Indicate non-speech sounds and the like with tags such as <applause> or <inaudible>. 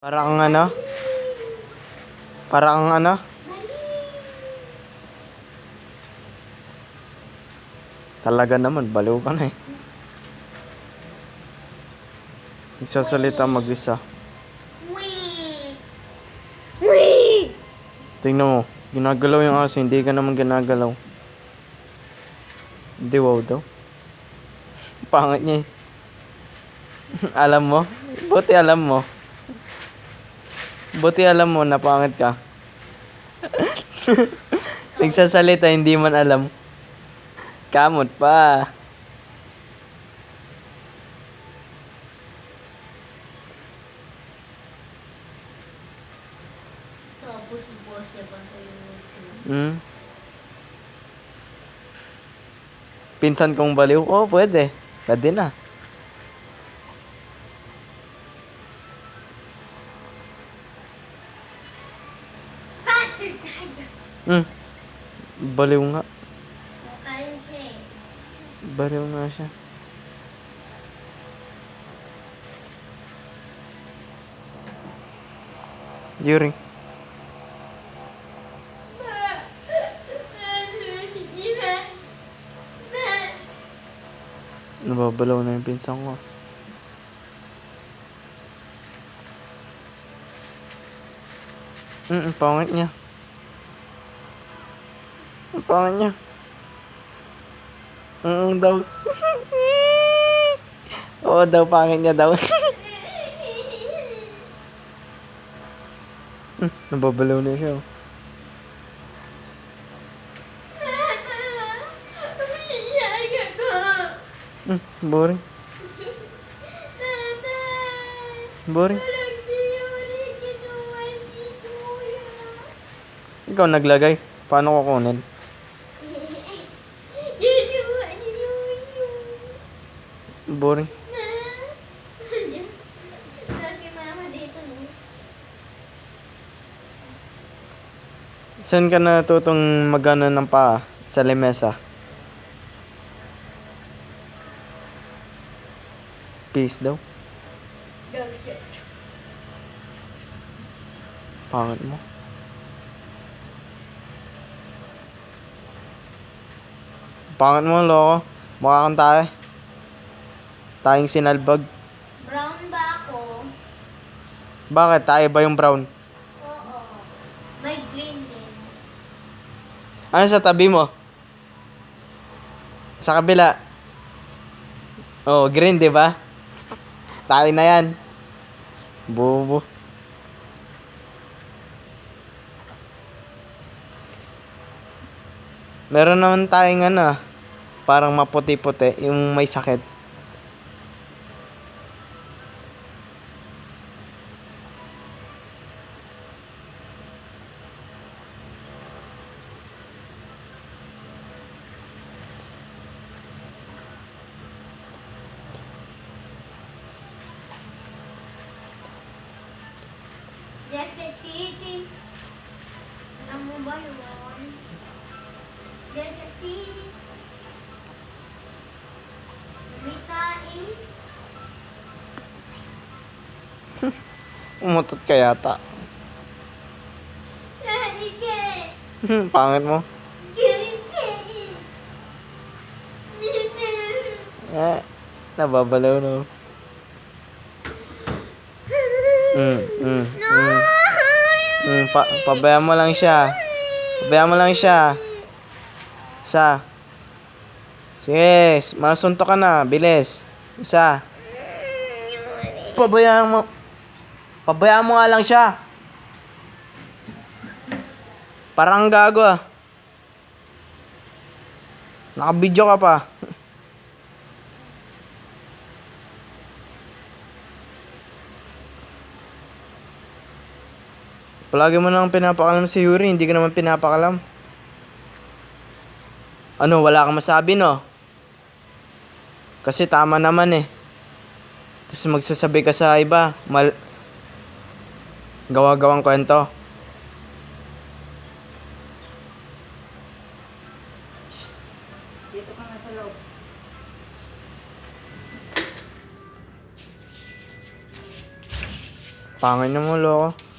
Para kang ano? Para kang ano? Talaga naman, baliw ka na eh. Nagsasalita mag-isa. Tingnan mo, ginagalaw yung aso, hindi ka naman ginagalaw. Hindi wow daw. <laughs> Pangit niya eh. <laughs> alam mo? Buti alam mo. Buti alam mo na pangit ka. <laughs> Nagsasalita, hindi man alam. Kamot pa. Tapos niya pa sa YouTube. Hmm? Pinsan kong baliw? Oo, pwede. Pwede na. Hmm. Baliw nga. Makain siya eh. Baliw nga siya. Yuri. Nababalaw na yung pinsan ko. Mm, ang pangit niya. Ang pangit niya. Mm, daw. <laughs> Oo daw, pangit niya daw. <laughs> Hmm, Nababalaw na siya. oh. Hmm, boring. Boring. Ikaw naglagay. Paano ko Boring. Saan ka natutong magano ng paa? Sa lemesa? Peace daw. Pangit mo. Pangit mo, loko. Mukha kang tayo. Tayong sinalbag. Brown ba ako? Bakit? Tayo ba yung brown? Oo. May green din. Ano sa tabi mo? Sa kabila. Oh, green, di ba? <laughs> Tayo na yan. Bobo. Meron naman tayong ano, ah, parang maputi-puti, yung may sakit. Yes, eh, titi. Alam mo ba yun? Yes, eh, titi. Lumitain. <laughs> Umutot ka yata. Ike. Pangit mo. Eh, nababalaw no. Mm, mm, mm. Mm, pa pabayaan mo lang siya. Pabayaan mo lang siya. Isa. Sige, masunto ka na. Bilis. Isa. Pabayaan mo. Pabayaan mo nga lang siya. Parang gago ah. Nakabidyo ka pa. Palagi mo nang pinapakalam si Yuri, hindi ka naman pinapakalam. Ano, wala kang masabi, no? Kasi tama naman eh. Tapos magsasabi ka sa iba, mal... Gawa-gawang kwento. Pangin na mo, loko.